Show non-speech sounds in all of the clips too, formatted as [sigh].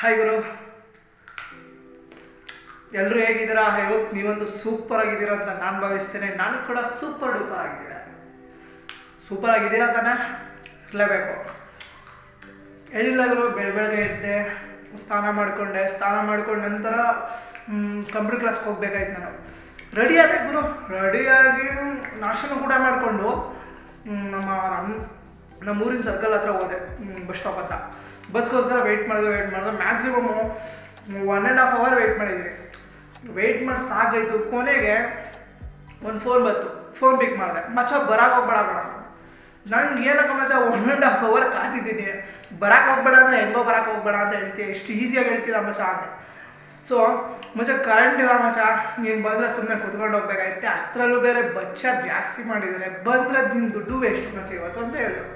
Hi ಗುರು. ಎಲ್ಲರೂ ಹೇಗಿದ್ದೀರಾ? I hope ನೀವೊಂದು ಸೂಪರ್ ಆಗಿದ್ದೀರಾ ಅಂತ ನಾನು ಭಾವಿಸ್ತೇನೆ. ನಾನು ಕೂಡ ಸೂಪರ್ ಡೂಪರ್ ಆಗಿದ್ದೀರಾ? ಸೂಪರ್ ಆಗಿದ್ದೀರಾ ತಾನೆ? ಇರಲೇಬೇಕು. ಹೇಳಿಲ್ಲ ಗುರು? ಬೆಳ, ಬೆಳಗ್ಗೆ ಎದ್ದೆ, ಸ್ನಾನ ಮಾಡಿಕೊಂಡೆ. ಸ್ನಾನ ಮಾಡ್ಕೊಂಡ ನಂತರ ಕಂಪ್ಯೂಟರ್ ಕ್ಲಾಸ್ಗೆ ಹೋಗ್ಬೇಕಾಯ್ತು ನಾನು. ರೆಡಿ ಆದೆ ಗುರು. ರೆಡಿಯಾಗಿ ನಾಷ್ಟನೂ ಕೂಡ ಮಾಡಿಕೊಂಡು ನಮ್ಮ ನಮ್ಮ ನಮ್ಮ ಊರಿನ ಸರ್ಕಲ್ ಹತ್ರ ಹೋದೆ ಬಸ್ ಸ್ಟಾಪ್ ಹತ್ರ. ಬಸ್ಗೋಸ್ಕರ ವೆಯ್ಟ್ ಮಾಡಿದೆ ವೆಯ್ಟ್ ಮಾಡಿದೆ. Maximum one and half hour wait ಮಾಡಿದ್ದೀನಿ ವೆಯ್ಟ್ ಮಾಡಿ ಸಾಕಾಯಿತು. ಕೊನೆಗೆ ಒಂದು ಫೋನ್ ಬಂತು. ಫೋನ್ ಪಿಕ್ ಮಾಡಿದೆ. ಮಚ್ಚ, ಬರಾಕ್ ಹೋಗ್ಬೇಡ ಬೇಡ ನಾನು ಏನಕ್ಕ ಮಚ್ಚ ಒನ್ ಆ್ಯಂಡ್ ಹಾಫ್ ಅವರ್ ಕಾತಿದ್ದೀನಿ ಬರಾಕ್ ಹೋಗ್ಬೇಡ ಅಂದ್ರೆ ಹೆಂಗೋ ಬರಾಕ್ ಹೋಗ್ಬೇಡ ಅಂತ ಹೇಳ್ತೀನಿ ಎಷ್ಟು ಈಸಿಯಾಗಿ ಹೇಳ್ತೀರಾ ಮಚ್ಚ ಅಂತ. ಸೊ ಮಚ್ಚ ಕರೆಂಟ್ ಇಲ್ಲ ಮಚ್ಚ. ನೀನು ಬಂದರೆ ಸುಮ್ಮನೆ ಕುತ್ಕೊಂಡು ಹೋಗ್ಬೇಕಾಗಿತ್ತೆ ಅಷ್ಟರಲ್ಲೂ ಬೇರೆ ಬಚ್ಚ ಜಾಸ್ತಿ ಮಾಡಿದ್ದಾರೆ. ಬಂದರೆ ನಿನ್ನ ದುಡ್ಡು ವೇಸ್ಟ್ ಮಚ್ಚ ಇವತ್ತು ಅಂತ ಹೇಳಿದ್ರು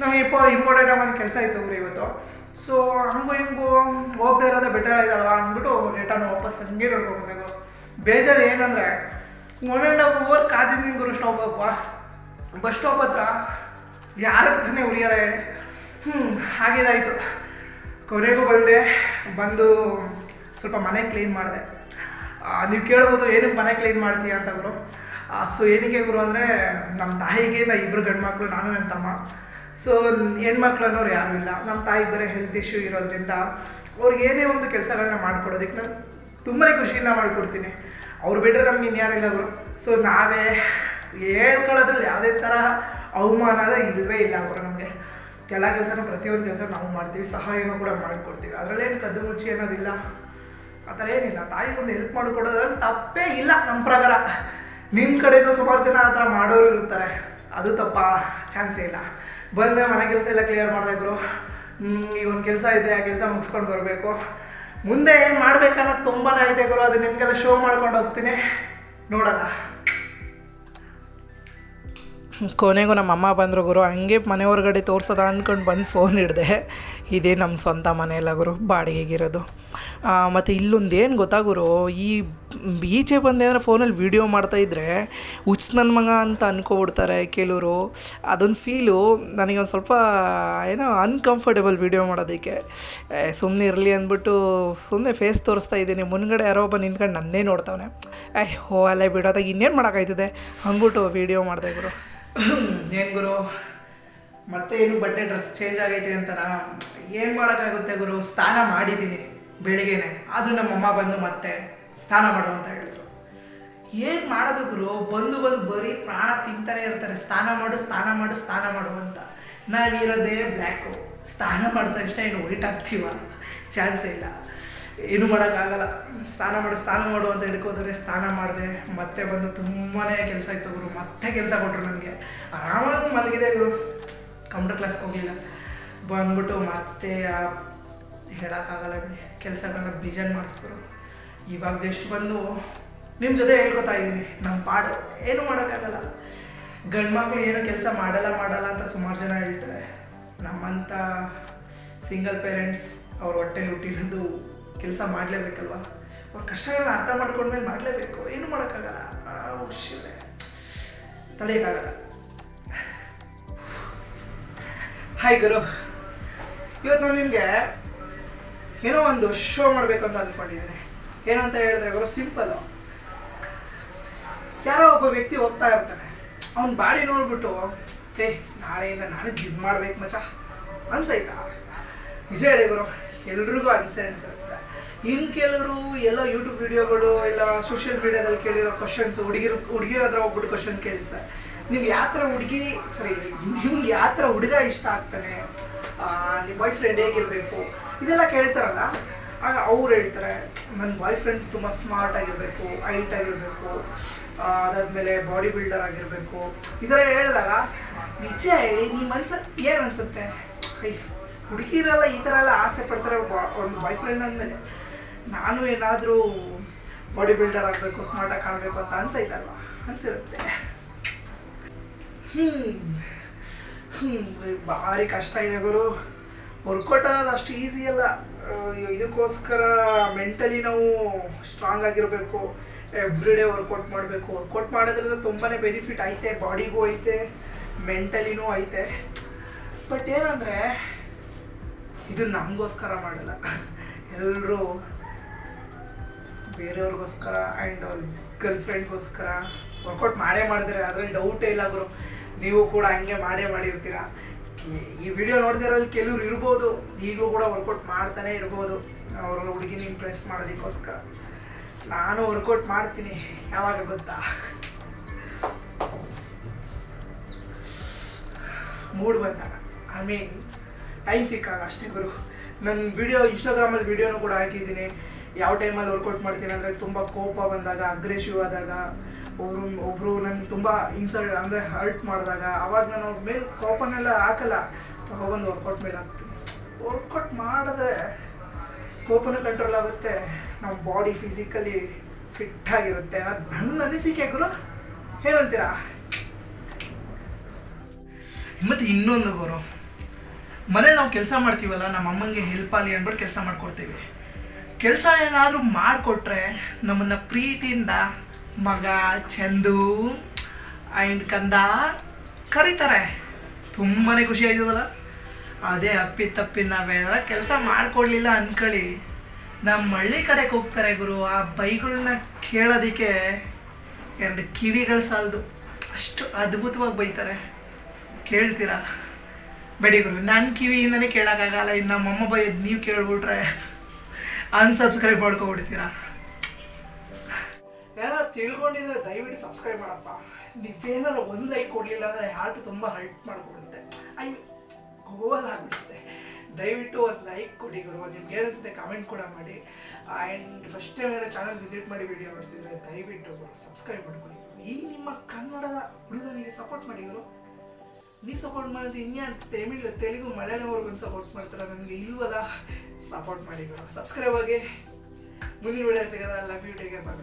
ನನಗೆ ಇಪ್ಪ ಇಂಪಾರ್ಟೆಂಟ್ ಆಗಿ ಒಂದು ಕೆಲಸ ಇತ್ತು ಊರು ಇವತ್ತು. ಸೊ ಹಂಗು ಹಿಂಗು ಹೋಗ್ತಾ ಇರೋದೇ ಬೆಟರ್ ಆಗಿದಲ್ವ ಅಂದ್ಬಿಟ್ಟು ರಿಟರ್ನ್ ವಾಪಸ್ ಹಂಗೆ ನೋಡ್ಕೊಬೇಕು ಬೇಜಾರು ಏನಂದರೆ ಒನ್ ಆ್ಯಂಡ್ ಹಾಫ್ ಅವರ್ ಕಾದಿದ್ದೀನಿ ಗುರು ಸ್ಟಾಪ್ ಬಸ್ ಸ್ಟಾಪ್ ಹತ್ರ ಯಾರ ಹತ್ರನೇ ಉರಿಯಲ್ಲ ಹೇಳಿ. ಹ್ಞೂ ಹಾಗೇದಾಯಿತು ಕೊನೆಗೂ ಬಂದೆ, ಬಂದು ಸ್ವಲ್ಪ ಮನೆ ಕ್ಲೀನ್ ಮಾಡಿದೆ. ನೀವು ಕೇಳ್ಬೋದು ಏನಕ್ಕೆ ಮನೆ ಕ್ಲೀನ್ ಮಾಡ್ತೀಯ ಅಂತ ಗುರು. ಸೊ ಏನಕ್ಕೆ ಗುರು ಅಂದರೆ ನಮ್ಮ ತಾಯಿಗೆ ನಾ ಇಬ್ಬರು ಗಂಡು ಮಕ್ಕಳು ನಾನು ನನ್ನ ತಮ್ಮ. ಸೊ ಹೆಣ್ಮಕ್ಳು ಅನ್ನೋರು ಯಾರೂ ಇಲ್ಲ. ನಮ್ಮ ತಾಯಿ ಬೇರೆ ಹೆಲ್ತ್ ಇಶ್ಯೂ ಇರೋದ್ರಿಂದ ಅವ್ರಿಗೆ ಏನೇ ಒಂದು ಕೆಲಸಗಳನ್ನ ಮಾಡ್ಕೊಡೋದಕ್ಕೆ ನಾನು ತುಂಬಾ ಖುಷಿಯಿಂದ ಮಾಡಿಕೊಡ್ತೀನಿ. ಅವ್ರು ಬಿಟ್ಟರೆ ನಮ್ಗೆ ಇನ್ಯಾರಿಲ್ಲ ಅವರು ಸೊ ನಾವೇ ಹೇಳ್ಕೊಳ್ಳೋದ್ರಲ್ಲಿ ಯಾವುದೇ ಥರ ಅವಮಾನದ ಇಲ್ಲವೇ ಇಲ್ಲ ಅವರು ನಮಗೆ. ಕೆಲ ಕೆಲಸನ ಪ್ರತಿಯೊಂದು ಕೆಲಸ ನಾವು ಮಾಡ್ತೀವಿ. ಸಹಾಯನೂ ಕೂಡ ಮಾಡಿಕೊಡ್ತೀವಿ. ಅದರಲ್ಲೇನು ಕದ್ದು ಮುಚ್ಚಿ ಅನ್ನೋದಿಲ್ಲ. ಆ ಥರ ಏನಿಲ್ಲ. ತಾಯಿಗೊಂದು ಹೆಲ್ಪ್ ಮಾಡಿಕೊಡೋದ್ರಲ್ಲಿ ತಪ್ಪೇ ಇಲ್ಲ ನಮ್ಮ ಪ್ರಕಾರ. ನಿಮ್ಮ ಕಡೆಯೂ ಸುಮಾರು ಜನ ಆ ಥರ ಮಾಡೋರು ಇರ್ತಾರೆ. ಅದು ತಪ್ಪ? ಚಾನ್ಸೇ ಇಲ್ಲ. ಬಂದರೆ ಮನೆ ಕೆಲಸ ಎಲ್ಲ ಕ್ಲಿಯರ್ ಮಾಡಬೇಕು ಈಗ ಒಂದು ಕೆಲಸ ಇದೆ, ಆ ಕೆಲಸ ಮುಗಿಸ್ಕೊಂಡು ಬರಬೇಕು. ಮುಂದೆ ಏನು ಮಾಡ್ಬೇಕನ್ನೋದು ತುಂಬಾ ಇದೆ ಗುರು, ಅದು ನಿಮಗೆಲ್ಲ ಶೋ ಮಾಡ್ಕೊಂಡು ಹೋಗ್ತೀನಿ. ನೋಡೋಣ. ಕೊನೆಗೂ ನಮ್ಮ ಅಮ್ಮ ಬಂದರು ಗುರು, ಹಂಗೆ ಮನೆ ಹೊರಗಡೆ ತೋರಿಸೋದ ಅಂದ್ಕೊಂಡು ಬಂದು ಫೋನ್ ಹಿಡಿದೆ ಇದೇ ನಮ್ಮ ಸ್ವಂತ ಮನೆಯಲ್ಲ ಗುರು, ಬಾಡಿಗೆಗಿರೋದು. ಮತ್ತು ಇಲ್ಲೊಂದು ಏನು ಗೊತ್ತಾ ಗುರು, ಈ ಈಚೆ ಬಂದೆ ಅಂದರೆ ಫೋನಲ್ಲಿ ವೀಡಿಯೋ ಮಾಡ್ತಾಯಿದ್ರೆ ಹುಚ್ಚ ನನ್ನ ಮಗ ಅಂತ ಅನ್ಕೊಬಿಡ್ತಾರೆ ಕೆಲವರು. ಅದೊಂದು ಫೀಲು ನನಗೊಂದು ಸ್ವಲ್ಪ, ಏನೋ ಅನ್ಕಂಫರ್ಟೇಬಲ್ ವೀಡಿಯೋ ಮಾಡೋದಕ್ಕೆ. ಸುಮ್ಮನೆ ಇರಲಿ ಅಂದ್ಬಿಟ್ಟು ಸುಮ್ಮನೆ ಫೇಸ್ ತೋರಿಸ್ತಾ ಇದ್ದೀನಿ. ಮುನ್ಗಡೆ ಯಾರೋ ಒಬ್ಬ ನಿಂತ್ಕೊಂಡು ನನ್ನೇ ನೋಡ್ತಾವನೆ. ಐ ಹೋ, ಅಲ್ಲೇ ಬಿಡೋದಾಗ ಇನ್ನೇನು ಮಾಡೋಕ್ಕಾಯ್ತದೆ? ಅಂದ್ಬಿಟ್ಟು ವೀಡಿಯೋ ಮಾಡಿದೆ ಗುರು. ಏನು ಗುರು? ಮತ್ತೆ ಏನು ಬಟ್ಟೆ ಡ್ರೆಸ್ ಚೇಂಜ್ ಆಗೈತೆ ಅಂತನಾ ಏನು ಮಾಡೋಕ್ಕಾಗುತ್ತೆ ಗುರು? ಸ್ನಾನ ಮಾಡಿದ್ದೀನಿ ಬೆಳಿಗ್ಗೆನೆ. ಆದರೂ ನಮ್ಮಮ್ಮ ಬಂದು ಮತ್ತೆ ಸ್ನಾನ ಮಾಡು ಅಂತ ಹೇಳಿದ್ರು. ಏನು ಮಾಡೋದು ಗುರು? ಬಂದು ಬಂದು ಬರೀ ಪ್ರಾಣ ತಿಂತಾನೆ ಇರ್ತಾರೆ. ಸ್ನಾನ ಮಾಡು ಸ್ನಾನ ಮಾಡು ಸ್ನಾನ ಮಾಡು ಅಂತ. ನಾವಿರೋದೇ ಬ್ಲ್ಯಾಕು ಸ್ನಾನ ಮಾಡಿದ ತಕ್ಷಣ ಏನು ವೈಟ್ ಆಗ್ತೀವ ಚಾನ್ಸೇ ಇಲ್ಲ. ಏನು ಮಾಡೋಕ್ಕಾಗಲ್ಲ. ಸ್ನಾನ ಮಾಡು ಸ್ನಾನ ಮಾಡು ಅಂತ ಹಿಡ್ಕೋದ್ರೆ ಸ್ನಾನ ಮಾಡಿದೆ. ಮತ್ತೆ ಬಂದು ತುಂಬಾ ಕೆಲಸ ಇತ್ತು ಗುರು. ಮತ್ತೆ ಕೆಲಸ ಕೊಟ್ಟರು ನನಗೆ ಆರಾಮಾಗಿ ಮಲಗಿದೆ ಗುರು. ಕಂಪ್ಯೂಟರ್ ಕ್ಲಾಸ್ಗೆ ಹೋಗಲಿಲ್ಲ. ಬಂದ್ಬಿಟ್ಟು ಮತ್ತೆ ಹೇಳೋಕ್ಕಾಗಲ್ಲ ಕೆಲಸಗಳನ್ನ ಬಿಜನ್ ಮಾಡಿಸಿದ್ರು ಇವಾಗ ಜಸ್ಟ್ ಬಂದು ನಿಮ್ಮ ಜೊತೆ ಹೇಳ್ಕೊತಾ ಇದ್ದೀನಿ. ನಮ್ಮ ಪಾಡು ಏನು ಮಾಡೋಕ್ಕಾಗಲ್ಲ. ಗಂಡು ಮಕ್ಕಳು ಏನೋ ಕೆಲಸ ಮಾಡಲ್ಲ ಮಾಡಲ್ಲ ಅಂತ ಸುಮಾರು ಜನ ಹೇಳ್ತಾರೆ. ನಮ್ಮಂಥ ಸಿಂಗಲ್ ಪೇರೆಂಟ್ಸ್ ಅವ್ರ ಹೊಟ್ಟೆಲಿ ಹುಟ್ಟಿರೋದು ಕೆಲಸ ಮಾಡಲೇಬೇಕಲ್ವ? ಅವ್ರ ಕಷ್ಟಗಳನ್ನ ಅರ್ಥ ಮಾಡ್ಕೊಂಡ್ಮೇಲೆ ಮಾಡಲೇಬೇಕು. ಏನು ಮಾಡೋಕ್ಕಾಗಲ್ಲ. ಹುಷಿದೆ ತಡೆಯೋಕ್ಕಾಗಲ್ಲ ಹಾಯ್ ಗುರು. ಇವತ್ತು ನಾನು ನಿಮಗೆ ಏನೋ ಒಂದು ಶೋ ಮಾಡಬೇಕು ಅಂತ ಅಂದ್ಕೊಂಡಿದ್ದೀನಿ ಏನಂತ ಹೇಳಿದ್ರೆ ಗುರು ಸಿಂಪಲ್. ಯಾರೋ ಒಬ್ಬ ವ್ಯಕ್ತಿ ಹೋಗ್ತಾ ಇರ್ತಾನೆ ಅವ್ನ ಬಾಡಿ ನೋಡ್ಬಿಟ್ಟು, ಏ, ನಾಳೆಯಿಂದ ನಾನು ಜಿಮ್ ಮಾಡ್ಬೇಕು ಮಚ ಅನ್ಸೈತಾ? ನಿಜ ಹೇಳಿ ಗುರು, ಎಲ್ರಿಗೂ ಅನ್ಸೆ ಅನ್ಸಿರುತ್ತೆ ಇನ್ನು ಕೆಲವರು ಎಲ್ಲ ಯೂಟ್ಯೂಬ್ ವಿಡಿಯೋಗಳು ಎಲ್ಲ ಸೋಷಿಯಲ್ ಮೀಡಿಯಾದಲ್ಲಿ ಕೇಳಿರೋ ಕ್ವಶನ್ಸ್ ಹುಡುಗಿರು, ಹುಡುಗಿರ ಹತ್ರ ಹೋಗ್ಬಿಟ್ಟು ಕ್ವಶನ್ಸ್ ಕೇಳಿ ಸರ್. ನಿಮ್ಗೆ ಯಾವ ಥರ ಹುಡುಗಿ ಸಾರಿ ನಿಮ್ಗೆ ಯಾವ ಥರ ಹುಡುಗ ಇಷ್ಟ ಆಗ್ತಾನೆ? ನಿಮ್ಮ ಬಾಯ್ ಫ್ರೆಂಡ್ ಹೇಗಿರಬೇಕು? ಇದೆಲ್ಲ ಕೇಳ್ತಾರಲ್ಲ. ಆಗ ಅವ್ರು ಹೇಳ್ತಾರೆ ನನ್ನ ಬಾಯ್ ಫ್ರೆಂಡ್ ತುಂಬ ಸ್ಮಾರ್ಟ್ ಆಗಿರಬೇಕು ಹೈಟ್ ಆಗಿರಬೇಕು ಅದಾದಮೇಲೆ ಬಾಡಿ ಬಿಲ್ಡರ್ ಆಗಿರಬೇಕು. ಈ ಥರ ಹೇಳಿದಾಗ, ನಿಜ ಹೇಳಿ ನಿಮ್ಮ ಮನ್ಸಲ್ಲಿ ಏನು ಅನಿಸುತ್ತೆ? ಐ ಹುಡುಗಿರೆಲ್ಲ ಈ ಥರ ಎಲ್ಲ ಆಸೆ ಪಡ್ತಾರೆ ಒಂದು ಬಾಯ್ ಫ್ರೆಂಡ್ ಅಂದಮೇಲೆ. ನಾನು ಏನಾದರೂ ಬಾಡಿ ಬಿಲ್ಡರ್ ಆಗಬೇಕು ಸ್ಮಾರ್ಟಾಗಿ ಕಾಣಬೇಕು ಅಂತ ಅನ್ಸೈತಲ್ವ? ಅನ್ಸಿರುತ್ತೆ. ಹ್ಞೂ ಹ್ಞೂ ಭಾರಿ ಕಷ್ಟ ಇದೆ ಗುರು. ವರ್ಕೌಟ್ ಅನ್ನೋದು ಅಷ್ಟು ಈಸಿ ಅಲ್ಲ. ಇದಕ್ಕೋಸ್ಕರ ಮೆಂಟಲಿ ನಾವು ಸ್ಟ್ರಾಂಗ್ ಆಗಿರಬೇಕು ಎವ್ರಿ ಡೇ ವರ್ಕೌಟ್ ಮಾಡಬೇಕು. ವರ್ಕೌಟ್ ಮಾಡೋದ್ರಿಂದ ತುಂಬಾ ಬೆನಿಫಿಟ್ ಐತೆ ಬಾಡಿಗೂ ಐತೆ ಮೆಂಟಲಿನೂ ಐತೆ. ಬಟ್ ಏನಂದರೆ ಇದು ನಮಗೋಸ್ಕರ ಮಾಡಲ್ಲ. ಎಲ್ಲರೂ ಬೇರೆಯವ್ರಿಗೋಸ್ಕರ ಆ್ಯಂಡ್ ಅವ್ರ ಗರ್ಲ್ ಫ್ರೆಂಡ್ಗೋಸ್ಕರ ವರ್ಕೌಟ್ ಮಾಡೇ ಮಾಡಿದ್ರೆ ಅದರಲ್ಲಿ ಡೌಟೇ ಇಲ್ಲ ಗುರು. ನೀವು ಕೂಡ ಹಂಗೆ ಮಾಡೇ ಮಾಡಿರ್ತೀರ. ಈ- ವಿಡಿಯೋ ಇರೋದು ಕೆಲವ್ರು ಇರ್ಬೋದು, ಈಗಲೂ ಕೂಡ ವರ್ಕೌಟ್ ಮಾಡ್ತಾನೆ ಇರ್ಬೋದು. ಅವ್ರ ಹುಡುಗಿನ ಇಂಪ್ರೆಸ್ ಮಾಡೋದಕ್ಕೋಸ್ಕರ. ನಾನು ವರ್ಕೌಟ್ ಮಾಡ್ತೀನಿ, ಯಾವಾಗ ಗೊತ್ತಾ? ಮೂಡ್ ಬಂದಾಗ ಐ ಮೀನ್ ಟೈಮ್ ಸಿಕ್ಕಾಗ ಅಷ್ಟೇ ಗುರು. ನನ್ನ ವಿಡಿಯೋ ಇನ್ಸ್ಟಾಗ್ರಾಮಲ್ಲಿ ವಿಡಿಯೋನು ಕೂಡ ಹಾಕಿದ್ದೀನಿ. ಯಾವ ಟೈಮಲ್ಲಿ ವರ್ಕೌಟ್ ಮಾಡ್ತೀನಿ ಅಂದರೆ ತುಂಬ ಕೋಪ ಬಂದಾಗ ಅಗ್ರೆಸಿವ್ ಆದಾಗ ಒಬ್ರು ಒಬ್ಬರು ನನಗೆ ತುಂಬ ಇನ್ಸಲ್ಟ್ ಅಂದರೆ ಹರ್ಟ್ ಮಾಡಿದಾಗ, ಅವಾಗ ನಾನು ಅವ್ರ ಮೇಲೆ ಕೋಪನೆಲ್ಲ ಹಾಕಲ್ಲ. ತಗೊಬಂದು ವರ್ಕೌಟ್ ಮೇಲೆ ಹಾಕ್ತೀನಿ. ವರ್ಕೌಟ್ ಮಾಡಿದ್ರೆ ಕೋಪನೂ ಕಂಟ್ರೋಲ್ ಆಗುತ್ತೆ. ನಮ್ಮ ಬಾಡಿ ಫಿಸಿಕಲಿ ಫಿಟ್ ಆಗಿರುತ್ತೆ ಅನ್ನೋದು ನನ್ನ ಅನಿಸಿಕೆ ಗುರು. ಏನಂತೀರಾ? ಮತ್ತು ಇನ್ನೊಂದು ಗುರು. ಮನೇಲಿ ನಾವು ಕೆಲಸ ಮಾಡ್ತೀವಲ್ಲ, ನಮ್ಮ ಅಮ್ಮಂಗೆ ಹೆಲ್ಪ್ ಆಗಲಿ ಅಂದ್ಬಿಟ್ಟು ಕೆಲಸ ಮಾಡ್ಕೊಡ್ತೀವಿ. ಕೆಲಸ ಏನಾದರೂ ಮಾಡಿಕೊಟ್ರೆ ನಮ್ಮನ್ನು ಪ್ರೀತಿಯಿಂದ ಮಗ ಚಂದು ಆ್ಯಂಡ್ ಕಂದ ಕರೀತಾರೆ. ತುಂಬಾ ಖುಷಿ ಆಯ್ತದಲ್ಲ? ಅದೇ ಅಪ್ಪಿ ತಪ್ಪಿ ನಾವೇನಾರ ಕೆಲಸ ಮಾಡಿಕೊಡ್ಲಿಲ್ಲ ಅಂದ್ಕೊಳ್ಳಿ ನಮ್ಮ ಹಳ್ಳಿ ಕಡೆಗೆ ಹೋಗ್ತಾರೆ ಗುರು. ಆ ಬೈಗಳನ್ನ ಕೇಳೋದಕ್ಕೆ ಎರಡು ಕಿವಿಗಳು ಸಾಲದು. ಅಷ್ಟು ಅದ್ಭುತವಾಗಿ ಬೈತಾರೆ. ಕೇಳ್ತೀರಾ? ಬೇಡಿ ಗುರು ನನ್ನ ಕಿವಿಯಿಂದನೇ ಕೇಳೋಕ್ಕಾಗಲ್ಲ. ಇನ್ನು ನಮ್ಮಮ್ಮ ಬೈಯೋದು ನೀವು ಕೇಳ್ಬಿಟ್ರೆ [laughs] ಅನ್ಸಬ್ಸ್ಕ್ರೈಬ್ ಮಾಡ್ಕೊಬಿಡ್ತೀರಾ? ಯಾರು ತಿಳ್ಕೊಂಡಿದ್ರೆ ದಯವಿಟ್ಟು ಸಬ್ಸ್ಕ್ರೈಬ್ ಮಾಡಪ್ಪ. ನೀವೇನಾರು ಒಂದು ಲೈಕ್ ಕೊಡಲಿಲ್ಲ ಅಂದರೆ ಹಾರ್ಟ್ ತುಂಬ ಹರ್ಟ್ ಮಾಡ್ಕೊಡುತ್ತೆ. ಐ ಗೋಲ್ ಆಗಿಬಿಡುತ್ತೆ. ದಯವಿಟ್ಟು ಒಂದು ಲೈಕ್ ಕೊಡಿ ಗುರು. ನಿಮ್ಗೆ ಏನಿಸುತ್ತೆ ಕಮೆಂಟ್ ಕೂಡ ಮಾಡಿ. ಆ್ಯಂಡ್ ಫಸ್ಟ್ ಟೈಮ್ ಏನಾದ್ರು ಚಾನಲ್ ವಿಸಿಟ್ ಮಾಡಿ ವಿಡಿಯೋ ನೋಡ್ತಿದ್ರೆ ದಯವಿಟ್ಟು ಸಬ್ಸ್ಕ್ರೈಬ್ ಮಾಡ್ಕೊಡಿ. ಈ ನಿಮ್ಮ ಕನ್ನಡದ ಹುಡುಗನಿಗೆ ಸಪೋರ್ಟ್ ಮಾಡಿ ಗುರು. ನೀವು ಸಪೋರ್ಟ್ ಮಾಡೋದು ಇನ್ಯಾ ತಮಿಳು, ತೆಲುಗು, ಮಲಯಾಳಂವರೆಗೂ ಸಪೋರ್ಟ್ ಮಾಡ್ತಾರೆ. ನನಗೆ ಇಲ್ವದ ಸಪೋರ್ಟ್ ಮಾಡಿ ಗುರು. ಸಬ್ಸ್ಕ್ರೈಬ್ ಆಗಿ. ಮುಂದಿನ ವಿಡಿಯೋ ಸಿಗೋದ ಲವ್ ಯು ಟೇಕ್ ಬಾಯ್